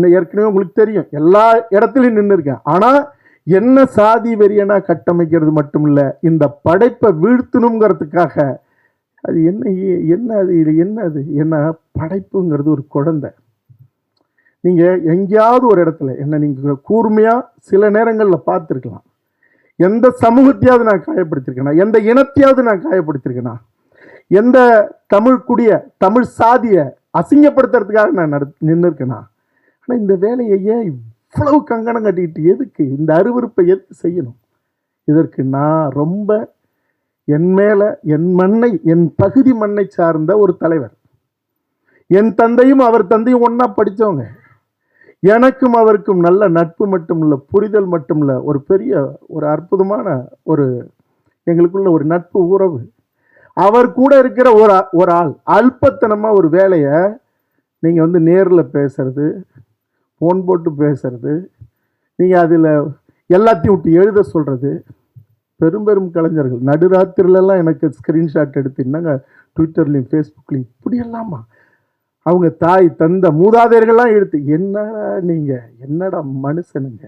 இன்னும் ஏற்கனவே உங்களுக்கு தெரியும். எல்லா இடத்துலையும் நின்று இருக்கேன் ஆனால் என்ன சாதி வெறியனா கட்டமைக்கிறது மட்டும் இல்லை இந்த படைப்பை வீழ்த்தணுங்கிறதுக்காக அது என்ன என்ன அது இது என்ன அது? என்ன படைப்புங்கிறது ஒரு குழந்தை. நீங்கள் எங்கேயாவது ஒரு இடத்துல என்ன நீங்கள் கூர்மையாக சில நேரங்களில் பார்த்துருக்கலாம். எந்த சமூகத்தையாவது நான் காயப்படுத்திருக்கேனா? எந்த இனத்தையாவது நான் காயப்படுத்திருக்கேனா? எந்த தமிழ் குடிய தமிழ் சாதியை அசிங்கப்படுத்துறதுக்காக நான் நட நின்று இருக்கேனா ஆனால் இந்த வேலையை ஏன் இவ்வளவு கங்கணம் கட்டிக்கிட்டு எதுக்கு இந்த அருவருப்பை எதுக்கு செய்யணும்? இதற்கு நான் ரொம்ப என் மேலே என் மண்ணை என் பகுதி மண்ணை சார்ந்த ஒரு தலைவர். என் தந்தையும் அவர் தந்தையும் ஒன்றா படித்தவங்க எனக்கும் அவருக்கும் நல்ல நட்பு மட்டும் இல்லை புரிதல் மட்டும் இல்லை ஒரு பெரிய ஒரு அற்புதமான ஒரு எங்களுக்குள்ள ஒரு நட்பு உறவு. அவர் கூட இருக்கிற ஒரு ஆ- ஒரு ஆள் அல்பத்தனமாக ஒரு வேலையை நீங்கள் வந்து நேரில் பேசுறது ஃபோன் போட்டு பேசுகிறது நீங்கள் அதில் எல்லாத்தையும் விட்டு எழுத சொல்கிறது பெரும் பெரும் கலைஞர்கள். நடுராத்திரிலலாம் எனக்கு ஸ்க்ரீன்ஷாட் எடுத்து ட்விட்டர்லேயும் ஃபேஸ்புக்லேயும் ஃபேஸ்புக்லையும் இப்படியெல்லாமா? அவங்க தாய் தந்த மூதாதையர்கள்லாம் எடுத்து என்னடா நீங்கள் என்னடா மனுஷனுங்க?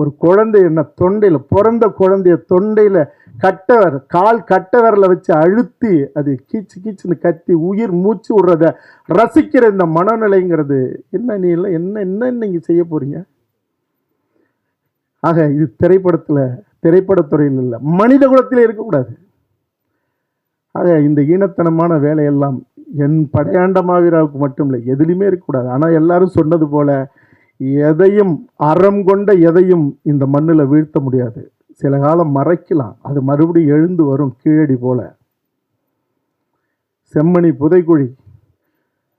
ஒரு குழந்தை என்ன தொண்டையில பிறந்த குழந்தைய தொண்டையில கட்டவர் கால் கட்டவரில் வச்சு அழுத்தி அது கீச்சு கீச்சுன்னு கத்தி உயிர் மூச்சு விடுறத ரசிக்கிற இந்த மனநிலைங்கிறது. என்ன நீ இல்லை என்ன என்ன நீங்க செய்ய போறீங்க? ஆக இது திரைப்படத்துல திரைப்படத்துறையில் இல்லை மனித குலத்திலே இருக்கக்கூடாது. ஆக இந்த ஈனத்தனமான வேலையெல்லாம் என் படையாண்ட மாவீராவுக்கு மட்டும் இல்லை எதுலேயுமே இருக்கக்கூடாது. ஆனால் எல்லாரும் சொன்னது போல எதையும் அறம் கொண்ட எதையும் இந்த மண்ணில் வீழ்த்த முடியாது. சில காலம் மறைக்கலாம். அது மறுபடியும் எழுந்து வரும் கீழடி போல. செம்மணி புதைக்குழி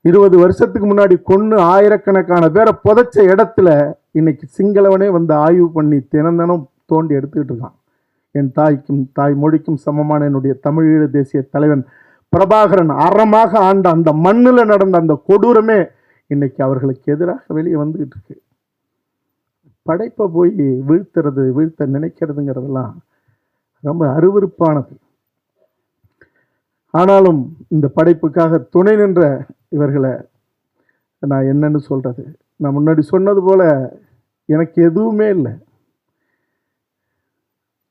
இருபது வருஷத்துக்கு முன்னாடி கொன்று ஆயிரக்கணக்கான பேரை புதைச்ச இடத்துல இன்னைக்கு சிங்களவனே வந்து ஆய்வு பண்ணி தினந்தனம் தோண்டி எடுத்துக்கிட்டு இருக்கான். என் தாய்க்கும் தாய் மொழிக்கும் சமமான என்னுடைய தமிழீழ தேசிய தலைவன் பிரபாகரன் அறமாக ஆண்ட அந்த மண்ணில் நடந்த அந்த கொடூரமே இன்னைக்கு அவர்களுக்கு எதிராக வெளியே வந்துகிட்டு இருக்கு. படைப்பை போய் வீழ்த்துறது வீழ்த்த நினைக்கிறதுங்கிறதெல்லாம் ரொம்ப அருவருப்பானது. ஆனாலும் இந்த படைப்புக்காக துணை நின்ற இவர்களை நான் என்னன்னு சொல்கிறது நான் முன்னாடி சொன்னது போல எனக்கு எதுவுமே இல்லை.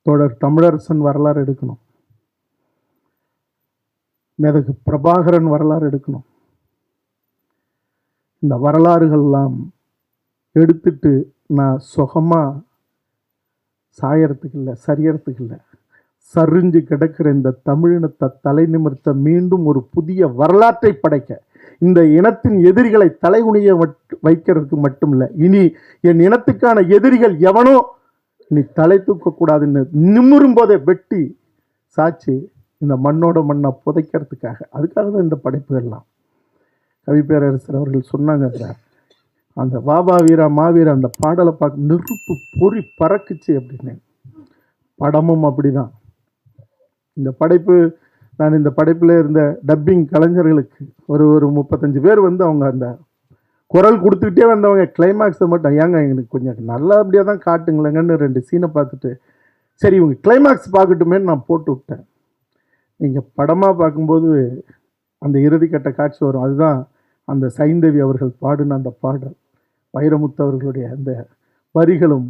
தொடர் தமிழரசன் வரலாறு எடுக்கணும். மேதகு பிரபாகரன் வரலாறு எடுக்கணும். இந்த வரலாறுகள்லாம் எடுத்துட்டு நான் சுகமாக சாயறதுக்கு இல்லை சரியறதுக்கு இல்லை. சரிஞ்சு கிடக்கிற இந்த தமிழினத்தை தலை நிமிர்த்த மீண்டும் ஒரு புதிய வரலாற்றை படைக்க. இந்த இனத்தின் எதிரிகளை தலைகுனிய வைக்கிறதுக்கு மட்டும் இல்லை இனி என் இனத்துக்கான எதிரிகள் எவனோ நீ தலை தூக்கக்கூடாதுன்னு நிமிரும் போதே வெட்டி சாட்சி இந்த மண்ணோட மண்ணை புதைக்கிறதுக்காக. அதுக்காக தான் இந்த படைப்புகள்லாம். கவி பேரரசர் அவர்கள் சொன்னாங்க அதுல, அந்த வாபா வீரா மாவீரா அந்த பாடலை பார்க்க நெருப்பு பொறி பறக்குச்சு அப்படின்னு. படமும் அப்படிதான். இந்த படைப்பு நான் இந்த படைப்பில் இருந்த டப்பிங் கலைஞர்களுக்கு ஒரு ஒரு முப்பத்தஞ்சு பேர் வந்து அவங்க அந்த குரல் கொடுத்துக்கிட்டே வந்தவங்க கிளைமேக்ஸை மட்டும் ஏங்க எனக்கு கொஞ்சம் நல்லபடியாக தான் காட்டுங்களேங்கன்னு ரெண்டு சீனை பார்த்துட்டு சரி இவங்க கிளைமேக்ஸ் பார்க்கட்டுமேன்னு நான் போட்டு விட்டேன். நீங்கள் படமாக பார்க்கும்போது அந்த இறுதிக்கட்ட காட்சி வரும். அதுதான் அந்த சைந்தவி அவர்கள் பாடின அந்த பாடல். வைரமுத்து அவர்களுடைய அந்த வரிகளும்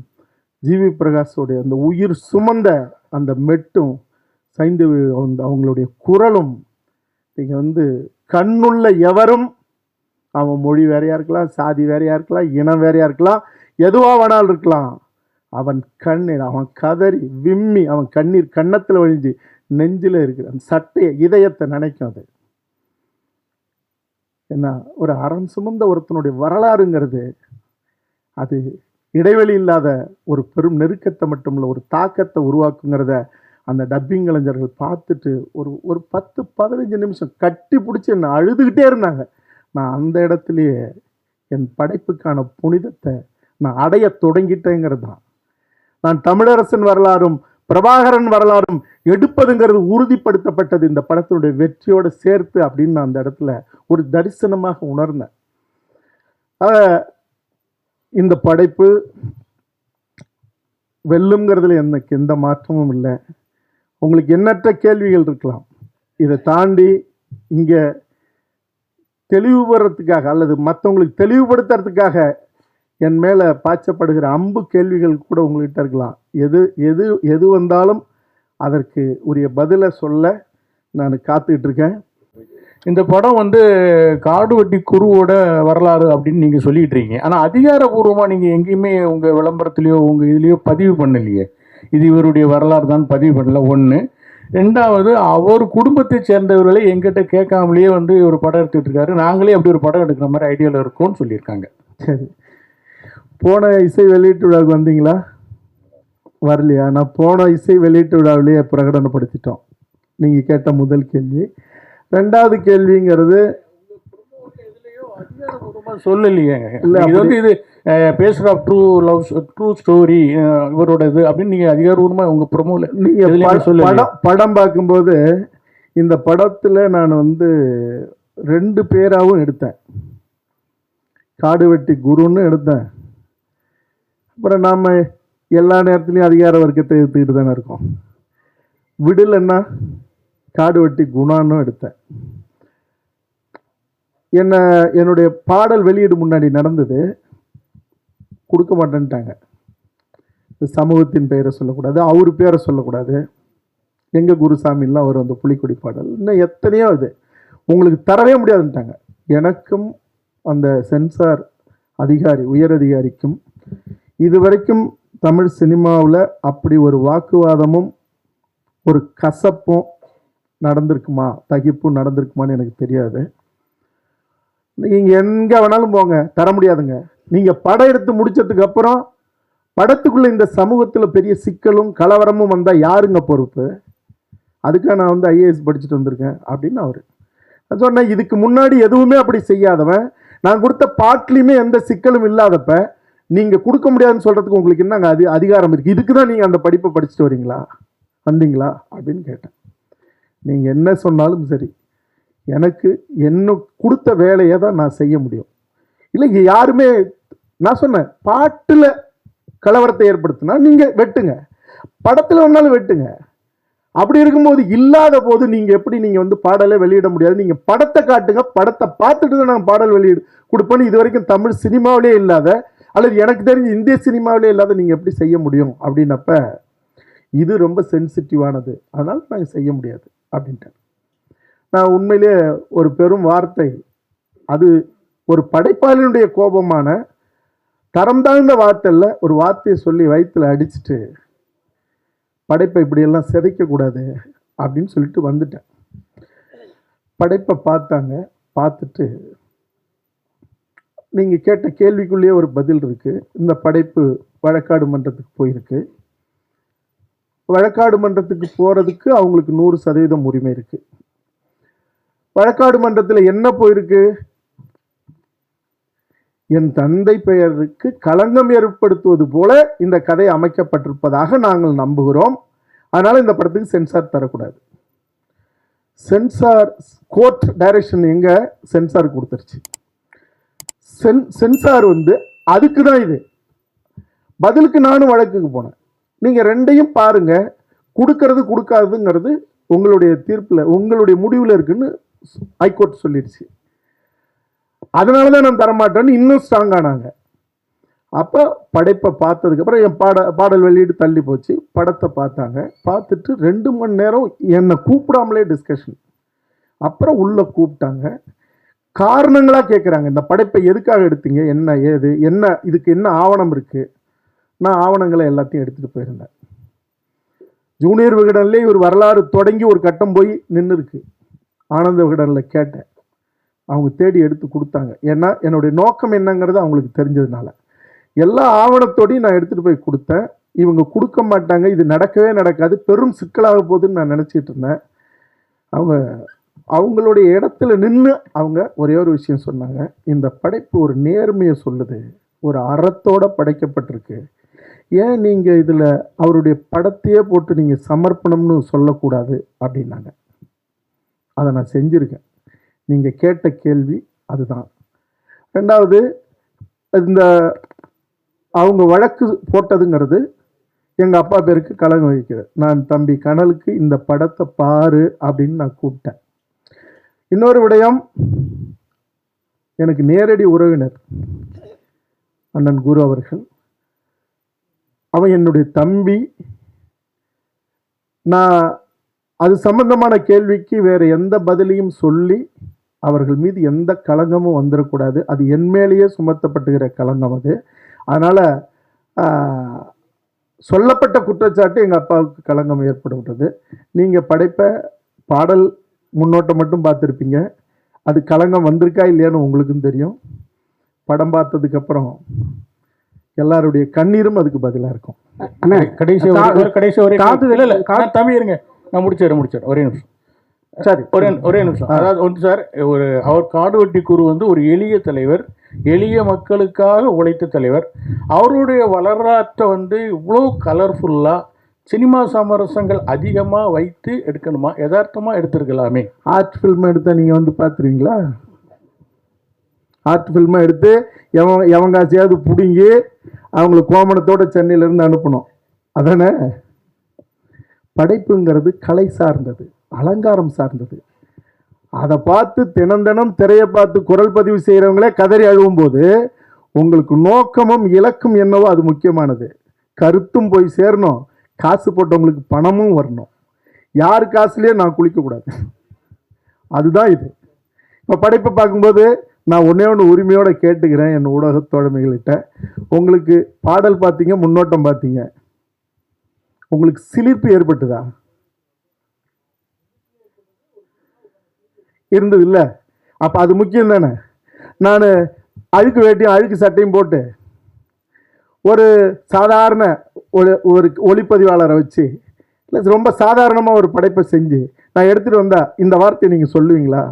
ஜிவி பிரகாஷோடைய அந்த உயிர் சுமந்த அந்த மெட்டும் சைந்தவி அந்த அவங்களுடைய குரலும் நீங்கள் வந்து கண்ணுள்ள எவரும் அவன் மொழி வேறையாக இருக்கலாம் சாதி வேறையாக இருக்கலாம் இனம் வேறையாக இருக்கலாம் எதுவாக வேணாலும் இருக்கலாம். அவன் கண்ணீர் அவன் கதறி விம்மி அவன் கண்ணீர் கன்னத்தில் வழிஞ்சு நெஞ்சில் இருக்கிற அந்த சட்டையை இதயத்தை நினைக்கும் அது. என்ன ஒரு அறம் சுமந்த ஒருத்தனுடைய வரலாறுங்கிறது அது இடைவெளி இல்லாத ஒரு பெரும் நெருக்கத்தை மட்டும் இல்லை ஒரு தாக்கத்தை உருவாக்குங்கிறத அந்த டப்பிங் கலைஞர்கள் பார்த்துட்டு ஒரு ஒரு பத்து பதினஞ்சு நிமிஷம் கட்டி பிடிச்சி என்னை அழுதுகிட்டே இருந்தாங்க. நான் அந்த இடத்துலையே என் படைப்புக்கான புனிதத்தை நான் அடைய தொடங்கிட்டேங்கிறது தான். நான் தமிழரசன் வரலாறும் பிரபாகரன் வரலாறும் எடுப்பதுங்கிறது உறுதிப்படுத்தப்பட்டது. இந்த படத்தினுடைய வெற்றியோடு சேர்த்து அப்படின்னு நான் அந்த இடத்துல ஒரு தரிசனமாக உணர்ந்தேன். இந்த படைப்பு வெல்லுங்கிறதுல எனக்கு எந்த மாற்றமும் இல்லை. உங்களுக்கு எண்ணற்ற கேள்விகள் இருக்கலாம். இதை தாண்டி இங்கே தெளிவுபடுறதுக்காக அல்லது மற்றவங்களுக்கு தெளிவுபடுத்துறதுக்காக என் மேலே பாய்ச்சப்படுகிற அம்பு கேள்விகள் கூட உங்கள்கிட்ட இருக்கலாம். எது எது எது வந்தாலும் அதற்கு உரிய பதிலை சொல்ல நான் காத்துக்கிட்டுருக்கேன் இந்த படம் வந்து காடு வட்டி குருவோட வரலாறு அப்படின்னு நீங்கள் சொல்லிட்டு இருக்கீங்க. ஆனால் அதிகாரப்பூர்வமாக நீங்கள் எங்கேயுமே உங்கள் விளம்பரத்துலேயோ உங்கள் இதுலேயோ பதிவு பண்ணலையே. இது இவருடைய வரலாறு தான் பதிவு பண்ணல. ஒன்று ரெண்டாவது அவர் குடும்பத்தை சேர்ந்தவர்களை எங்கிட்ட கேட்காமலேயே வந்து ஒரு படம் எடுத்துகிட்டு இருக்காரு. நாங்களே அப்படி ஒரு படம் எடுக்கிற மாதிரி ஐடியாவில் இருக்கோம்னு சொல்லியிருக்காங்க. சரி. போன இசை வெளியீட்டு விழாவுக்கு வந்தீங்களா? வரலையா? நான் போன இசை வெளியீட்டு விழாவிலேயே பிரகடனப்படுத்திட்டோம். நீங்கள் கேட்ட முதல் கேள்வி. ரெண்டாவது கேள்விங்கிறது அதிகாரப்பூர்வமா சொல்லலையே. இல்ல, இது வந்து இது பேசுகிற of true love true story இவரோட இது அப்படின்னு நீங்கள் அதிகாரப்பூர்வமாக உங்கள் ப்ரொமோல நீங்க எதுலயுமே பட- சொல்லலையே. படம் படம் பார்க்கும்போது இந்த படத்துல நான் வந்து ரெண்டு பேராவும் எடுத்தேன். காடு வெட்டி குருன்னு எடுத்தேன். அப்புறம் நாம் எல்லா நேரத்துலையும் அதிகார வர்க்கத்தை எடுத்துக்கிட்டு தானே இருக்கோம். விடலைன்னா காடு வெட்டி குணான்னு எடுத்தேன். என்ன என்னுடைய பாடல் வெளியீடு முன்னாடி நடந்தது. கொடுக்க மாட்டேன்ட்டாங்க. இந்த சமூகத்தின் பெயரை சொல்லக்கூடாது அவர் பேரை சொல்லக்கூடாது. எங்கள் குருசாமிலாம் அவர் அந்த புலிக்கொடி பாடல். இன்னும் எத்தனையோ இது. உங்களுக்கு தரவே முடியாதுன்ட்டாங்க. எனக்கும் அந்த சென்சார் அதிகாரி உயர் அதிகாரிக்கும் இதுவரைக்கும் தமிழ் சினிமாவில் அப்படி ஒரு வாக்குவாதமும் ஒரு கசப்பும் நடந்திருக்குமா? தகிப்பும் நடந்திருக்குமான்னு எனக்கு தெரியாது. நீங்கள் எங்கே வேணாலும் போங்க தர முடியாதுங்க. நீங்கள் படம் எடுத்து முடித்ததுக்கு அப்புறம் படத்துக்குள்ளே இந்த சமூகத்தில் பெரிய சிக்கலும் கலவரமும் வந்தால் யாருங்க பொறுப்பு? அதுக்காக நான் வந்து ஐஏஎஸ் படிச்சுட்டு வந்திருக்கேன் அப்படின்னு அவர். நான் சொன்னேன் இதுக்கு முன்னாடி எதுவுமே அப்படி செய்யாதவன். நான் கொடுத்த பாட்லேயுமே எந்த சிக்கலும் இல்லாதப்ப நீங்கள் கொடுக்க முடியாதுன்னு சொல்கிறதுக்கு உங்களுக்கு என்னங்க அது அதிகாரம் இருக்குது இதுக்கு தான் நீங்கள் அந்த படிப்பை படிச்சுட்டு வரீங்களா? வந்தீங்களா? அப்படின்னு கேட்டேன். நீங்கள் என்ன சொன்னாலும் சரி எனக்கு என்ன கொடுத்த வேலையை தான் நான் செய்ய முடியும். இல்லை யாருமே நான் சொன்னேன் பாட்டில் கலவரத்தை ஏற்படுத்தினா நீங்கள் வெட்டுங்க. படத்தில் வேணாலும் வெட்டுங்க. அப்படி இருக்கும்போது இல்லாத போது நீங்கள் எப்படி நீங்கள் வந்து பாடலை வெளியிட முடியாது? நீங்கள் படத்தை காட்டுங்க படத்தை பார்த்துட்டு தான் நான் பாடல் வெளியிடு கொடுப்பேன்னு இது வரைக்கும் தமிழ் சினிமாவிலே இல்லாத அல்லது எனக்கு தெரிஞ்சு இந்திய சினிமாவிலே இல்லாத நீங்கள் எப்படி செய்ய முடியும் அப்படின்னப்ப இது ரொம்ப சென்சிட்டிவானது அதனால் நாங்கள் செய்ய முடியாது அப்படின்ட்டேன். நான் உண்மையிலே ஒரு பெரும் வார்த்தை அது ஒரு படைப்பாளினுடைய கோபமான தரம் தாழ்ந்த வார்த்தையில் ஒரு வார்த்தையை சொல்லி வயிற்றில் அடிச்சுட்டு படைப்பை இப்படியெல்லாம் சிதைக்கக்கூடாது அப்படின்னு சொல்லிட்டு வந்துட்டேன். படைப்பை பார்த்தாங்க பார்த்துட்டு நீங்கள் கேட்ட கேள்விக்குள்ளேயே ஒரு பதில் இருக்குது இந்த படைப்பு வழக்காடு மன்றத்துக்கு போயிருக்கு. வழக்காடு மன்றத்துக்கு போகிறதுக்கு அவங்களுக்கு நூறு சதவீதம் உரிமை இருக்குது வழக்காடு மன்றத்தில் என்ன போயிருக்கு? என் தந்தை பெயருக்கு களங்கம் ஏற்படுத்துவது போல இந்த கதை அமைக்கப்பட்டிருப்பதாக நாங்கள் நம்புகிறோம். அதனால் இந்த படத்துக்கு சென்சார் தரக்கூடாது. சென்சார் கோர்ட் டைரக்ஷன் எங்கே? சென்சார் கொடுத்துருச்சு. சென் சென்சார் வந்து அதுக்கு தான் இது. பதிலுக்கு நானும் வழக்குக்கு போனேன். நீங்கள் ரெண்டையும் பாருங்கள் கொடுக்கறது கொடுக்காதுங்கிறது உங்களுடைய தீர்ப்பில் உங்களுடைய முடிவில் இருக்குன்னு ஹைகோர்ட் சொல்லிடுச்சு. அதனால தான் நான் தரமாட்டேன்னு இன்னும் ஸ்ட்ராங் ஆனாங்க. அப்போ படைப்பை பார்த்ததுக்கப்புறம் என் பாட பாடல் வெளியீடு தள்ளி போச்சு. படத்தை பார்த்தாங்க. பார்த்துட்டு ரெண்டு மணி நேரம் என்னை கூப்பிடாமலே டிஸ்கஷன் அப்புறம் உள்ளே கூப்பிட்டாங்க. காரணங்களாக கேட்குறாங்க இந்த படைப்பை எதுக்காக எடுத்தீங்க? என்ன ஏது என்ன இதுக்கு என்ன ஆவணம் இருக்குது நான் ஆவணங்களை எல்லாத்தையும் எடுத்துகிட்டு போயிருந்தேன். ஜூனியர் விகடன்லேயே ஒரு வரலாறு தொடங்கி ஒரு கட்டம் போய் நின்றுருக்கு ஆனந்த விகடனில் கேட்டேன். அவங்க தேடி எடுத்து கொடுத்தாங்க. ஏன்னா என்னுடைய நோக்கம் என்னங்கிறது அவங்களுக்கு தெரிஞ்சதுனால. எல்லா ஆவணத்தோடையும் நான் எடுத்துகிட்டு போய் கொடுத்தேன். இவங்க கொடுக்க மாட்டாங்க. இது நடக்கவே நடக்காது. பெரும் சிக்கலாக போகுதுன்னு நான் நினச்சிட்டு இருந்தேன். அவங்க அவங்களுடைய இடத்துல நின்று அவங்க ஒரே ஒரு விஷயம் சொன்னாங்க. இந்த படைப்பு ஒரு நேர்மையை சொல்லுது. ஒரு அறத்தோடு படைக்கப்பட்டிருக்கு. ஏன் நீங்கள் இதில் அவருடைய படத்தையே போட்டு நீங்கள் சமர்ப்பணம்னு சொல்லக்கூடாது அப்படின்னாங்க. அதை நான் செஞ்சுருக்கேன். நீங்கள் கேட்ட கேள்வி அதுதான். ரெண்டாவது இந்த அவங்க வழக்கு போட்டதுங்கிறது எங்கள் அப்பா பேருக்கு கலங்க வைக்கிறது. நான் தம்பி கனலுக்கு இந்த படத்தை பாரு அப்படின்னு நான் கூப்பிட்டேன். இன்னொரு விடயம் எனக்கு நேரடி உறவினர் அண்ணன் குரு அவர்கள். அவன் என்னுடைய தம்பி. நான் அது சம்பந்தமான கேள்விக்கு வேறு எந்த பதிலையும் சொல்லி அவர்கள் மீது எந்த களங்கமும் வந்துடக்கூடாது அது என் மேலேயே சுமத்தப்பட்டுகிற களங்கம் அது. அதனால் சொல்லப்பட்ட குற்றச்சாட்டு எங்கள் அப்பாவுக்கு களங்கம் ஏற்படுகிறது நீங்கள் படைப்ப பாடல் முன்னோட்டம் மட்டும் பார்த்துருப்பீங்க. அது களங்கம் வந்திருக்கா இல்லையான்னு உங்களுக்கும் தெரியும். படம் பார்த்ததுக்கப்புறம் எல்லாருடைய கண்ணீரும் அதுக்கு பதிலாக இருக்கும். அண்ணா கடைசி ஒரு கடைசி ஒரே காது- இல்ல இல்ல கா- நான் தம்பி இருங்க. நான் முடிச்சிடுறேன் முடிச்சிடுறேன் ஒரே நிமிஷம். சரி. ஒரே ஒரே நிமிஷம். அதாவது வந்து சார் ஒரு அவர் காடுவெட்டி குரு வந்து ஒரு எளிய தலைவர் எளிய மக்களுக்காக உழைத்த தலைவர். அவருடைய வரலாற்றை வந்து இவ்வளோ கலர்ஃபுல்லாக சினிமா சமரசங்கள் அதிகமாக வைத்து எடுக்கணுமா? யதார்த்தமாக எடுத்துருக்கலாமே. ஆர்ட் ஃபில்ம் எடுத்தால் நீங்கள் வந்து பார்த்துருவீங்களா ஆர்ட் ஃபில்மை எடுத்து எவன் எவன் பிடுங்கி அவங்கள கோமணத்தோட சென்னையிலேருந்து அனுப்பணும். அதானே? படைப்புங்கிறது கலை சார்ந்தது அலங்காரம் சார்ந்தது. அதை பார்த்து தினம் தினம் திரையை பார்த்து குரல் பதிவு செய்கிறவங்களே கதறி அழுவும்போது உங்களுக்கு நோக்கமும் இலக்கும் என்னவோ அது முக்கியமானது. கருத்தும் போய் சேரணும். காசு போட்டவங்களுக்கு பணமும் வரணும். யார் காசுலேயே நான் குளிக்கக்கூடாது. அதுதான் இது. இப்போ படைப்பை பார்க்கும்போது நான் ஒன்றே ஒன்று உரிமையோடு கேட்டுக்கிறேன் என் ஊடக தோழமைகள்கிட்ட. உங்களுக்கு பாடல் பார்த்தீங்க முன்னோட்டம் பார்த்தீங்க. உங்களுக்கு சிலிர்ப்பு ஏற்பட்டுதா? இருந்தது இல்லை அப்போ அது முக்கியம் தானே? நான் அழுக்கு வேட்டியும் அழுக்கு சட்டையும் போட்டு ஒரு சாதாரண ஒரு ஒரு ஒளிப்பதிவாளரை வச்சு இல்லை ரொம்ப சாதாரணமாக ஒரு படைப்பை செஞ்சு நான் எடுத்துகிட்டு வந்தா இந்த வார்த்தையை நீங்கள் சொல்லுவீங்களா?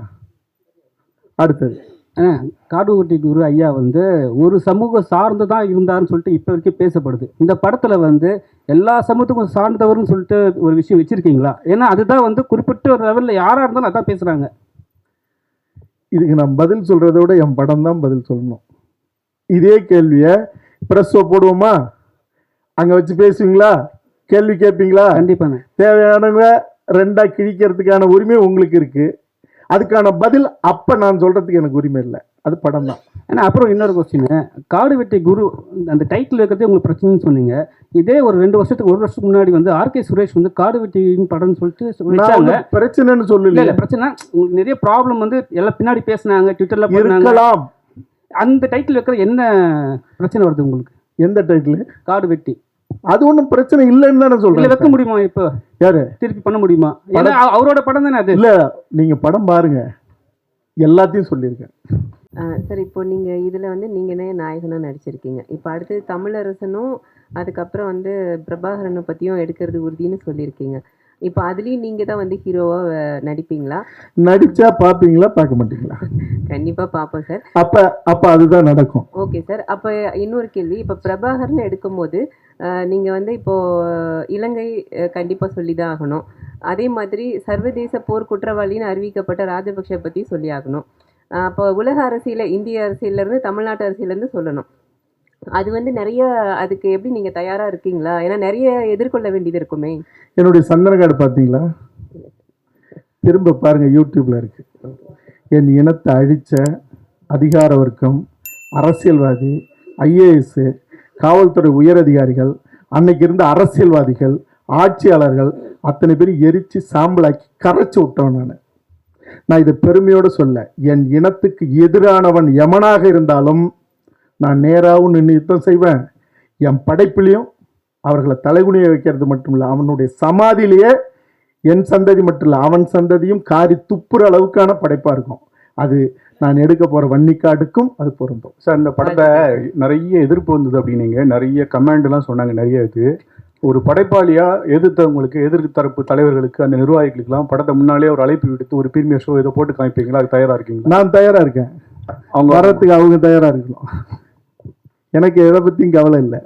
அடுத்தது. அண்ணா காடுவெட்டி குரு ஐயா வந்து ஒரு சமூகம் சார்ந்து தான் இருந்தாருன்னு சொல்லிட்டு இப்போ வரைக்கும் பேசப்படுது. இந்த படத்தில் வந்து எல்லா சமூகத்துக்கும் சார்ந்தவர்னு சொல்லிட்டு ஒரு விஷயம் வச்சுருக்கீங்களா? ஏன்னா அதுதான் வந்து குறிப்பிட்ட ஒரு லெவலில் யாராக இருந்தாலும் அதான் பேசுகிறாங்க இதுக்கு நான் பதில் சொல்கிறத விட என் படம் தான் பதில் சொல்லணும். இதே கேள்வியை ப்ரெஸ்ஸோ போடுவோமா? அங்கே வச்சு பேசுவீங்களா? கேள்வி கேட்பீங்களா? கண்டிப்பாண்ணே தேவையானவங்க ரெண்டாக கிழிக்கிறதுக்கான உரிமை உங்களுக்கு இருக்குது அதுக்கான பதில் அப்போ நான் சொல்கிறதுக்கு எனக்கு உரிமை இல்லை. அது படம் தான். ஏன்னா அப்புறம் இன்னொரு கொஸ்டின் காடு வெட்டி குரு அந்த டைட்டில் இருக்கிறதே உங்களுக்கு பிரச்சனைன்னு சொன்னீங்க. இதே ஒரு ரெண்டு வருஷத்துக்கு ஒரு வருஷத்துக்கு முன்னாடி வந்து ஆர்கே சுரேஷ் வந்து காடு வெட்டியின் படம்னு சொல்லிட்டு பிரச்சனைன்னு சொல்லல இல்ல பிரச்சனை உங்களுக்கு நிறைய ப்ராப்ளம் வந்து எல்லாம் பின்னாடி பேசுனாங்க ட்விட்டர்ல இருக்கலாம். அந்த டைட்டில் வைக்கிற என்ன பிரச்சனை வருது உங்களுக்கு? எந்த டைட்டில் காடு வெட்டி. அது ஒன்றும் பிரச்சனை இல்லைன்னு தானே சொல்கிறேன் வைக்க முடியுமா இப்போ? யாரு? திருப்பி பண்ண முடியுமா? ஏன்னா அவ- அவரோட படம் தானே அது? இல்லை நீங்கள் படம் பாருங்க. எல்லாத்தையும் சொல்லியிருக்கேன். சார் இப்போ நீங்கள் இதில் வந்து நீங்கள் தான் நாயகனாக நடிச்சிருக்கீங்க? இப்போ அடுத்து தமிழரசனும் அதுக்கப்புறம் வந்து பிரபாகரனை பற்றியும் எடுக்கிறது உறுதின்னு சொல்லியிருக்கீங்க. இப்போ அதுலேயும் நீங்கள் தான் வந்து ஹீரோவாக நடிப்பீங்களா? நடிச்சா பார்ப்பீங்களா பார்க்க மாட்டீங்களா? கண்டிப்பாக பார்ப்போம் சார் அப்போ அப்போ அதுதான் நடக்கும். ஓகே சார் அப்போ இன்னொரு கேள்வி. இப்போ பிரபாகர்னு எடுக்கும்போது நீங்கள் வந்து இப்போது இலங்கை கண்டிப்பாக சொல்லி தான் ஆகணும். அதே மாதிரி சர்வதேச போர் குற்றவாளின்னு அறிவிக்கப்பட்ட ராஜபக்ஷ பற்றி சொல்லி ஆகணும் அப்போ உலக அரசியல இந்திய அரசியலேருந்து தமிழ்நாட்டு அரசியலேருந்து சொல்லணும். அது வந்து நிறைய அதுக்கு எப்படி நீங்கள் தயாராக இருக்கீங்களா? ஏன்னா நிறைய எதிர்கொள்ள வேண்டியது இருக்குமே. என்னுடைய சந்தன கார்டு பார்த்தீங்களா? திரும்ப பாருங்க யூடியூப்ல இருக்கு. என் இனத்தை அழிச்ச அதிகார வர்க்கம் அரசியல்வாதி ஐஏஎஸ் காவல்துறை உயரதிகாரிகள் அன்னைக்கு இருந்த அரசியல்வாதிகள் ஆட்சியாளர்கள் அத்தனை பேரும் எரித்து சாம்பலாக்கி கரைச்சி விட்டவன் நான். நான் இதை பெருமையோடு சொல்ல என் இனத்துக்கு எதிரானவன் எமனாக இருந்தாலும் நான் நேராகவும் நின்று யுத்தம் செய்வேன். என் படைப்பிலையும் அவர்களை தலைகுனிய வைக்கிறது மட்டும் இல்லை அவனுடைய சமாதியிலேயே என் சந்ததி மட்டும் இல்லை அவன் சந்ததியும் காரி துப்புற அளவுக்கான படைப்பாக இருக்கும். அது நான் எடுக்க போகிற வன்னிக்காடுக்கும் அது பொருந்தும். சார் இந்த படத்தை நிறைய எதிர்ப்பு வந்தது அப்படின்னீங்க. நிறைய கமெண்ட்லாம் சொன்னாங்க நிறைய இது ஒரு படைப்பாளியா எதிர்த்தவங்களுக்கு எதிர்ப்பு தரப்பு தலைவர்களுக்கு அந்த நிர்வாகிகளுக்கெல்லாம் படத்தை முன்னாலே ஒரு அழைப்பு விடுத்து ஒரு பிரீமியர் ஷோ இதை போட்டு காமிப்பீங்களா? அது தயாரா இருக்கீங்களா? நான் தயாராக இருக்கேன். அவங்க வர்றதுக்கு அவங்க தயாராக இருக்கணும். எனக்கு எதை பற்றியும் கவலை இல்லை.